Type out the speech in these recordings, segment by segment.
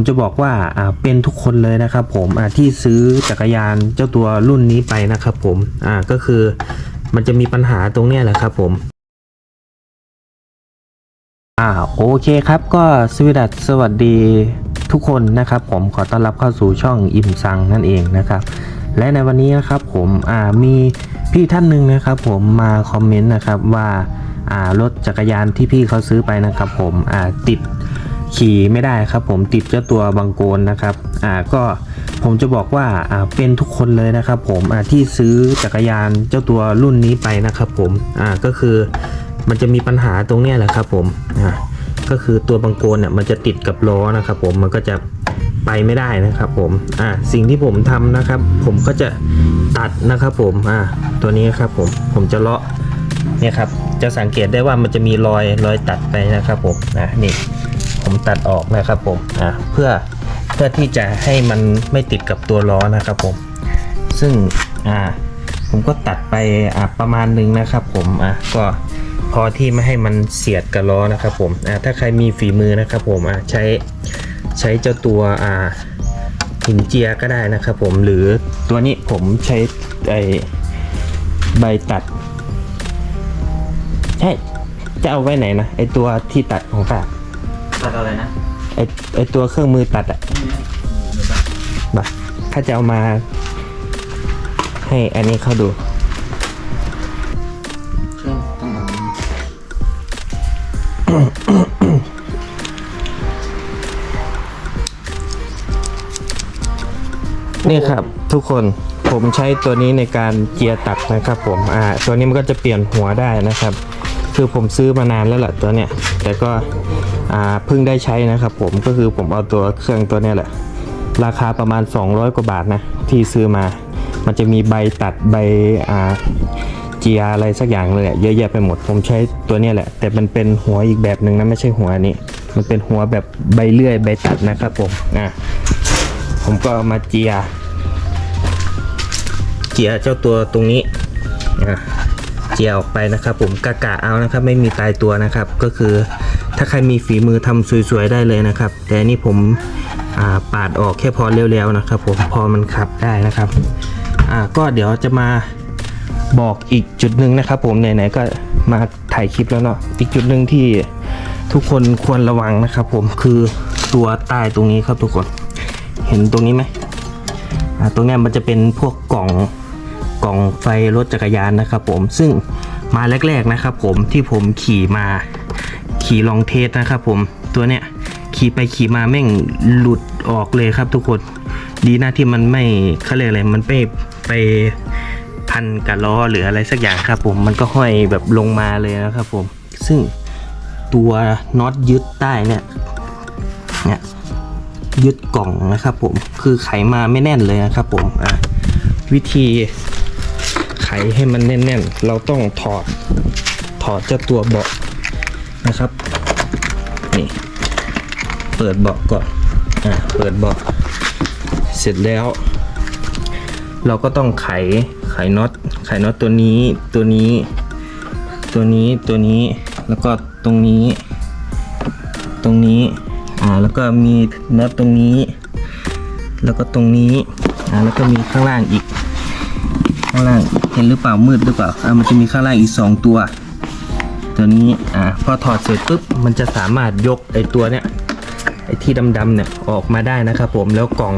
ผมจะบอกว่าเป็นทุกคนเลยนะครับผมที่ซื้อจักรยานเจ้าตัวรุ่นนี้ไปนะครับผมก็คือมันจะมีปัญหาตรงนี้แหละครับผมอ่าโอเคครับก็สวัสดีสวัสดีทุกคนนะครับ ผมขอต้อนรับเข้าสู่ช่องอิ่มซังนั่นเองนะครับ และในวันนี้นะครับผมอ่ามีพี่ท่านหนึ่งนะครับ ผมมาคอมเมนต์นะครับว่าอ่ารถจักรยานที่พี่เขาซื้อไปนะครับ ผมอ่าติด ขี่ไม่ได้ครับ ผมติดเจ้าตัวบังโกนนะครับอ่าก็ผมจะบอกว่าอ่าเป็นทุกคนเลยนะครับ ผมอ่าที่ซื้อจักรยานเจ้าตัวรุ่นนี้ไปนะครับผมอ่าก็คือมันจะมีปัญหาตรงเนี้ยแหละครับผมอ่าก็คือตัวบังโกนเนี่ยมันจะติดกับล้อนะครับ ผมมันก็จะไปไม่ได้นะครับผมอ่าสิ่งที่ผมทำนะครับ ผมก็จะตัดนะครับผมอ่าตัวนี้ครับผมผมจะเลาะเนี่ยครับจะสังเกตได้ว่ามันจะมีรอยรอยตัดไปนะครับผมอ่านี่ ผมตัดออกนะครับผมอ่าเพื่อเพื่อที่จะให้มันไม่ติดกับตัวล้อนะครับผม ซึ่งอ่าผมก็ตัดไปอ่าประมาณหนึ่งนะครับผมอะก็พอที่ไม่ให้มันเสียดกับล้อนะครับผมอ่าถ้าใครมีฝีมือนะครับผมอะใช้ใช้เจ้าตัวอ่าหินเจียก็ได้นะครับผมหรือตัวนี้ผมใช้ไอใบตัดใช่จะเอาไว้ไหนนะไอตัวที่ตัดของฝาก ตัดอะไรนะไอไอตัวเครื่องมือตัดอะมาถ้าจะเอามา ให้อันนี้เขาดูเครื่องต้องเอานี่ครับทุกคนผมใช้ตัวนี้ในการเจียร์ตัดนะครับผมอ่าตัวนี้มันก็จะเปลี่ยนหัวได้นะครับ คือผมซื้อมานานแล้วแหละตัวเนี้ยแต่ก็อ่า เพิ่งได้ใช้นะครับผมก็คือผมเอาตัวเครื่องตัวนี้แหละ ราคาประมาณ 200 กว่าบาทนะที่ซื้อมา มันจะมีใบตัดใบอ่าเจียอะไรสักอย่างเลยอะเยอะแยะไปหมดผมใช้ตัวนี้แหละ แต่มันเป็นหัวอีกแบบหนึ่งนะไม่ใช่หัวนี้ มันเป็นหัวแบบใบเลื่อยใบตัดนะครับผมอ่าผมก็มาเจีย เจียเจ้าตัวตรงนี้อะเจียออกไปนะครับ ผมกะกะเอานะครับ ไม่มีตายตัวนะครับก็คือ ถ้าใครมีฝีมือทำสวยๆได้เลยนะครับ แต่อันนี่ผมาปาดออกแค่พอเร็วๆนะครับผมพอมันขับได้นะครับก็เดี๋ยวจะมาบอกอีกจุดหนึ่งนะครับผมไหนๆก็มาถ่ายคลิปแล้วเนาะอีกจุดหนึ่งที่ทุกคนควรระวังนะครับ ผมคือตัวใต้ตรงนี้ครับทุกคนเห็นตรงนี้ไหมตรงนี้มันจะเป็นพวกกล่องกล่องไฟรถจักรยานนะครับ ผมซึ่งมาแรก ๆนะครับ ผมที่ผมขี่มา ขี่ลองเทสนะครับผมตัวเนี้ยขี่ไปขี่มาแม่งหลุดออกเลยครับทุกคน ดีนะที่มันไม่เขาเรียกอะไรมันไม่ไปพันกับล้อหรืออะไรสักอย่างครับผมมันก็ห้อยแบบลงมาเลยนะครับผม ซึ่งตัวน็อตยึดใต้เนี่ยเนี่ยยึดกล่องนะครับผมคือไขมาไม่แน่นเลยนะครับผมอะวิธีไขให้มันแน่นๆ เราต้องถอดถอดเจ้าตัวเบาะ นะครับนี่เปิดเบาะก่อนอะเปิดเบาะเสร็จแล้ว เราก็ต้องไขไขน็อตไขน็อตตัวนี้ตัวนี้ ตัวนี้ตัวนี้แล้วก็ตรงนี้ ตรงนี้อ่าแล้วก็มีน็อตตรงนี้ แล้วก็ตรงนี้อ่าแล้วก็มีข้างล่างอีก ข้างล่างเห็นหรือเปล่ามืดหรือเปล่าอ่ามันจะมีข้างล่างอีกสองตัว ตัวนี้อ่าพอถอดเสร็จปุ๊บมันจะสามารถยกไอ้ตัวเนี้ยไอ้ที่ดำๆเนี่ยออกมาได้นะครับผมแล้วกล่อง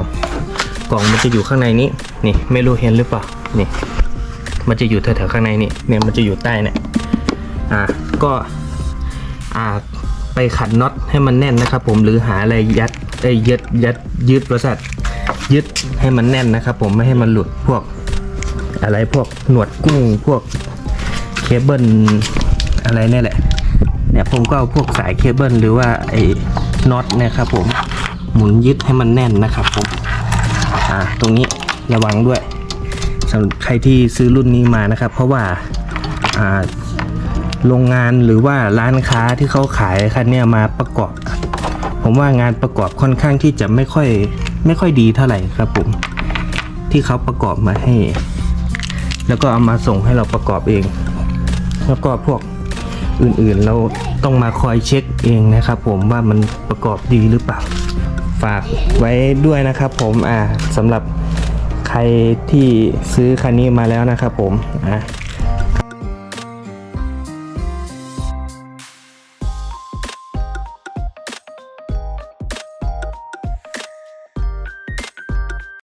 กล่องมันจะอยู่ข้างในนี้นี่ไม่รู้เห็นหรือเปล่านี่มันจะอยู่แถวๆข้างในนี่เนี่ยมันจะอยู่ใต้เนี่ยอ่าก็อ่าไปขัดน็อตให้มันแน่นนะครับผมหรือหาอะไรยัดไอ้ยยึดยัดยึดบริษัทยึดให้มันแน่นนะครับผมไม่ให้มันหลุดพวกอะไรพวกหนวดกุ้งพวกเคเบิล อะไรเนี่ยแหละ เนี่ยผมก็เอาพวกสายเคเบิลหรือว่าไอ้น็อตนะครับผมหมุนยึดให้มันแน่นนะครับผมอ่าตรงนี้ระวังด้วยสำหรับใครที่ซื้อรุ่นนี้มานะครับ เพราะว่าอ่าโรงงานหรือว่าร้านค้าที่เขาขายคันเนี้ยมาประกอบ ผมว่างานประกอบค่อนข้างที่จะไม่ค่อยไม่ค่อยดีเท่าไหร่ครับผมที่เขาประกอบมาให้ แล้วก็เอามาส่งให้เราประกอบเอง แล้วก็พวก อื่นๆ เราต้องมาคอยเช็คเองนะครับ ผมว่ามันประกอบดีหรือเปล่า ฝากไว้ด้วยนะครับผมอ่าสำหรับใครที่ซื้อคันนี้มาแล้วนะครับผมอะ